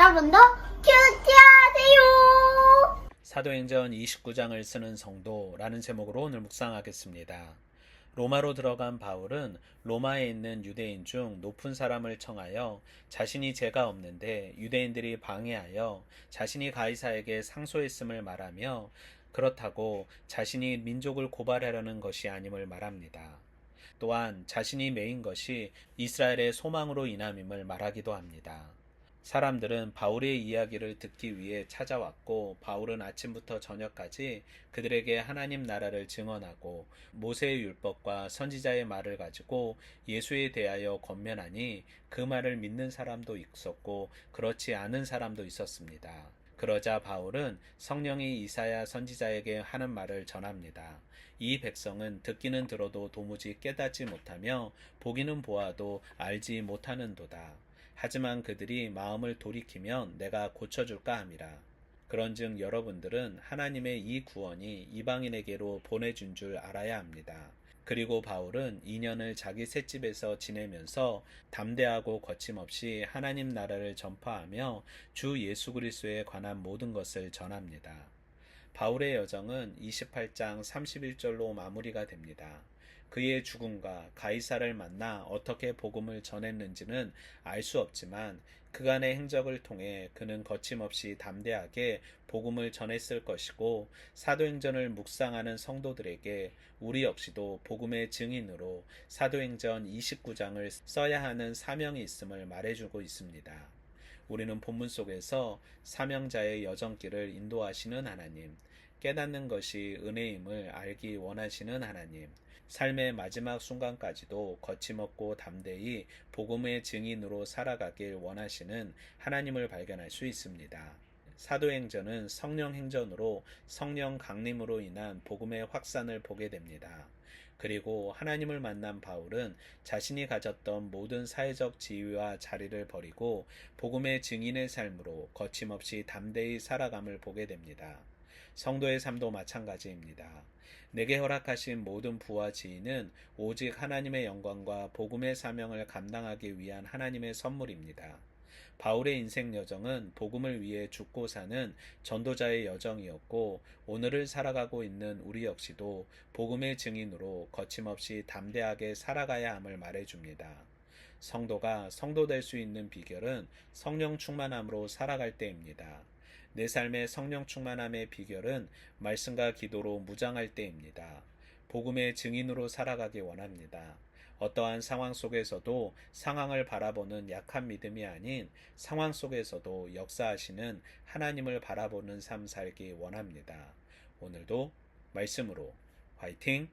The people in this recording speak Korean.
여러분도 큐티하세요. 사도행전 29장을 쓰는 성도라는 제목으로 오늘 묵상하겠습니다. 로마로 들어간 바울은 로마에 있는 유대인 중 높은 사람을 청하여 자신이 죄가 없는데 유대인들이 방해하여 자신이 가이사에게 상소했음을 말하며 그렇다고 자신이 민족을 고발하려는 것이 아님을 말합니다. 또한 자신이 메인 것이 이스라엘의 소망으로 인함임을 말하기도 합니다. 사람들은 바울의 이야기를 듣기 위해 찾아왔고 바울은 아침부터 저녁까지 그들에게 하나님 나라를 증언하고 모세의 율법과 선지자의 말을 가지고 예수에 대하여 권면하니 그 말을 믿는 사람도 있었고 그렇지 않은 사람도 있었습니다. 그러자 바울은 성령이 이사야 선지자에게 하는 말을 전합니다. 이 백성은 듣기는 들어도 도무지 깨닫지 못하며 보기는 보아도 알지 못하는도다. 하지만 그들이 마음을 돌이키면 내가 고쳐줄까 함이라. 그런즉 여러분들은 하나님의 이 구원이 이방인에게로 보내준 줄 알아야 합니다. 그리고 바울은 2년을 자기 셋집에서 지내면서 담대하고 거침없이 하나님 나라를 전파하며 주 예수 그리스도에 관한 모든 것을 전합니다. 바울의 여정은 28장 31절로 마무리가 됩니다. 그의 죽음과 가이사를 만나 어떻게 복음을 전했는지는 알 수 없지만 그간의 행적을 통해 그는 거침없이 담대하게 복음을 전했을 것이고 사도행전을 묵상하는 성도들에게 우리 역시도 복음의 증인으로 사도행전 29장을 써야 하는 사명이 있음을 말해주고 있습니다. 우리는 본문 속에서 사명자의 여정길을 인도하시는 하나님, 깨닫는 것이 은혜임을 알기 원하시는 하나님, 삶의 마지막 순간까지도 거침없고 담대히 복음의 증인으로 살아가길 원하시는 하나님을 발견할 수 있습니다. 사도행전은 성령 행전으로 성령 강림으로 인한 복음의 확산을 보게 됩니다. 그리고 하나님을 만난 바울은 자신이 가졌던 모든 사회적 지위와 자리를 버리고 복음의 증인의 삶으로 거침없이 담대히 살아감을 보게 됩니다. 성도의 삶도 마찬가지입니다. 내게 허락하신 모든 부와 지위는 오직 하나님의 영광과 복음의 사명을 감당하기 위한 하나님의 선물입니다. 바울의 인생 여정은 복음을 위해 죽고 사는 전도자의 여정이었고 오늘을 살아가고 있는 우리 역시도 복음의 증인으로 거침없이 담대하게 살아가야 함을 말해줍니다. 성도가 성도 될 수 있는 비결은 성령 충만함으로 살아갈 때입니다. 내 삶의 성령 충만함의 비결은 말씀과 기도로 무장할 때입니다. 복음의 증인으로 살아가기 원합니다. 어떠한 상황 속에서도 상황을 바라보는 약한 믿음이 아닌 상황 속에서도 역사하시는 하나님을 바라보는 삶 살기 원합니다. 오늘도 말씀으로 화이팅!